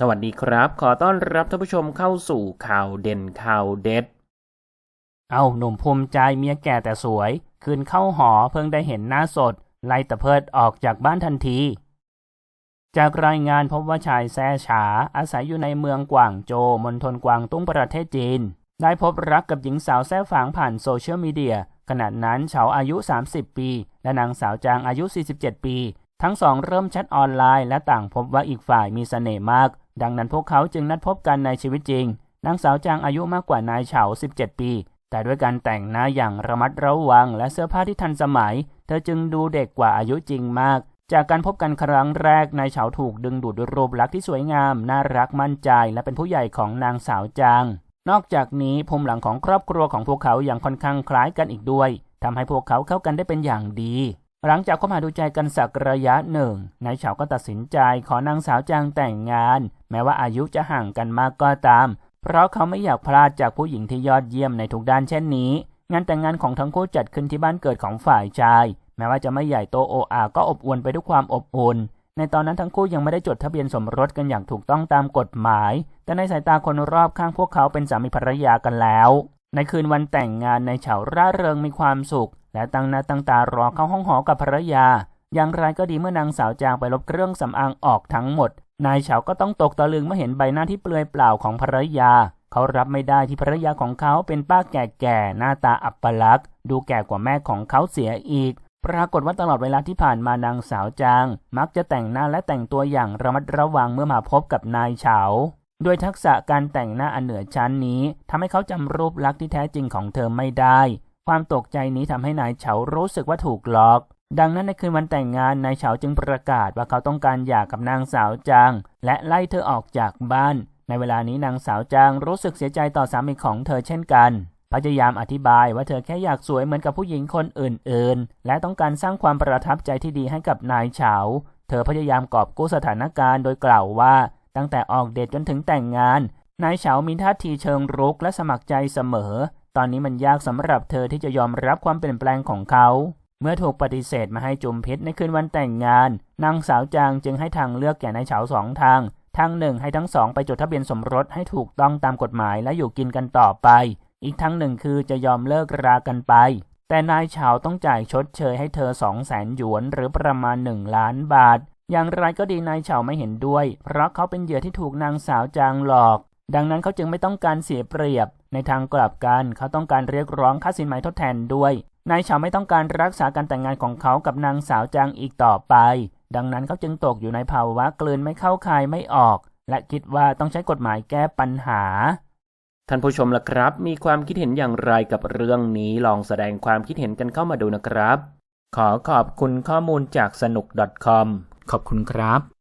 สวัสดีครับ ขอต้อนรับท่านผู้ชมเข้าสู่ข่าวเด่นข่าวเด็ด เอาหนุ่มภูมิใจเมียแก่แต่สวย คืนเข้าหอเพิ่งได้เห็นหน้าสด ไล่ตะเพิดออกจากบ้านทันที จากรายงานพบว่าชายแซ่ฉา อาศัยอยู่ในเมืองกวางโจมณฑลกวางตุ้งประเทศจีน ได้พบรักกับหญิงสาวแซ่ฝางผ่านโซเชียลมีเดียขณะนั้นเฉาอายุ 30 ปี และนางสาวจางอายุ 47 ปี ทั้งสองเริ่มแชทออนไลน์และต่างพบว่าอีกฝ่ายมีเสน่ห์มาก ดังนั้นพวกเขาจึงนัดพบกันในชีวิตจริง นางสาวจางอายุมากกว่านายเฉา 17 ปี แต่ด้วยการแต่งหน้าอย่างระมัดระวังและเสื้อผ้าที่ทันสมัย เธอจึงดูเด็กกว่าอายุจริงมาก จากการพบกันครั้งแรกนายเฉาถูกดึงดูดด้วยรูปลักษณ์ที่สวยงาม น่ารักมั่นใจ และเป็นผู้ใหญ่ของนางสาวจาง นอกจากนี้ภูมิหลังของครอบครัวของพวกเขาอยังค่อนข้างคล้ายกันอีกด้วยทำให้พวกเขาเข้ากันได้เป็นอย่างดี หลังจากคบหาดูใจกันสักระยะหนึ่งนายเฉาก็ตัดสินใจขอนางสาวจางแต่งงาน แม้ว่าอายุจะห่างกันมากก็ตาม เพราะเขาไม่อยากพลาดจากผู้หญิงที่ยอดเยี่ยมในทุกด้านเช่นนี้ งานแต่งงานของทั้งคู่จัดขึ้นที่บ้านเกิดของฝ่ายชาย แม้ว่าจะไม่ใหญ่โตโออาก็อบอวลไปด้วยความอบอุ่นในตอนนั้นทั้งคู่ยังไม่ได้จดทะเบียนสมรสกันอย่างถูกต้องตามกฎหมาย แต่ในสายตาคนรอบข้างพวกเขาเป็นสามีภรรยากันแล้ว ในคืนวันแต่งงานในายเฉาร่าเริงมีความสุข และตั้งหน้าตั้งตารอเข้าห้องหอกับภรรยา อย่างไรก็ดีเมื่อนางสาวจางไปลบเครื่องสำอางออกทั้งหมด นายเฉาก็ต้องตกตะลึงเมื่อเห็นใบหน้าที่เปลือยเปล่าของภรรยา เขารับไม่ได้ที่ภรรยาของเขาเป็นป้าแก่ๆหน้าตาอัปลักษณ์ดูแก่กว่าแม่ของเขาเสียอีกปรากฏว่าตลอดเวลาที่ผ่านมานางสาวจาง มักจะแต่งหน้าและแต่งตัวอย่างระมัดระวังเมื่อมาพบกับนายเฉาโดยทักษะการแต่งหน้าอันเหนือชั้นนี้ทำให้เขาจำรูปลักษณ์ที่แท้จริงของเธอไม่ได้ ความตกใจนี้ทำให้นายเฉารู้สึกว่าถูกหลอก ดังนั้นในคืนวันแต่งงานนายเฉาจึงประกาศว่าเขาต้องการหย่ากับนางสาวจาง และไล่เธอออกจากบ้าน ในเวลานี้นางสาวจางรู้สึกเสียใจต่อสามีของเธอเช่นกันพยายามอธิบายว่าเธอแค่อยากสวยเหมือนกับผู้หญิงคนอื่นๆ และต้องการสร้างความประทับใจที่ดีให้กับนายเฉา เธอพยายามกอบกู้สถานการณ์โดยกล่าวว่า ตั้งแต่ออกเดทจนถึงแต่งงาน นายเฉามีท่าทีเชิงรุกและสมัครใจเสมอ ตอนนี้มันยากสำหรับเธอที่จะยอมรับความเปลี่ยนแปลงของเขา เมื่อถูกปฏิเสธมาให้จุมพิษในคืนวันแต่งงาน นางสาวจางจึงให้ทางเลือกแก่นายเฉาสองทาง ทางหนึ่งให้ทั้งสองไปจดทะเบียนสมรสให้ถูกต้องตามกฎหมายและอยู่กินกันต่อไป อีกทั้งหนึ่งคือจะยอมเลิกรากันไป แต่นายเฉาต้องจ่ายชดเชยให้เธอสองแสนหยวนหรือประมาณหนึ่งล้านบาท อย่างไรก็ดีนายเฉาไม่เห็นด้วย เพราะเขาเป็นเหยื่อที่ถูกนางสาวจางหลอกดังนั้นเขาจึงไม่ต้องการเสียเปรียบ ในทางกลับกันเขาต้องการเรียกร้องค่าสินไหมทดแทนด้วย นายเฉาไม่ต้องการรักษาการแต่งงานของเขากับนางสาวจางอีกต่อไป ดังนั้นเขาจึงตกอยู่ในภาวะกลืนไม่เข้าคายไม่ออก และคิดว่าต้องใช้กฎหมายแก้ปัญหา ท่านผู้ชมล่ะครับ มีความคิดเห็นอย่างไรกับเรื่องนี้ลองแสดงความคิดเห็นกันเข้ามาดูนะครับ ขอขอบคุณข้อมูลจากสนุก .com ขอบคุณครับ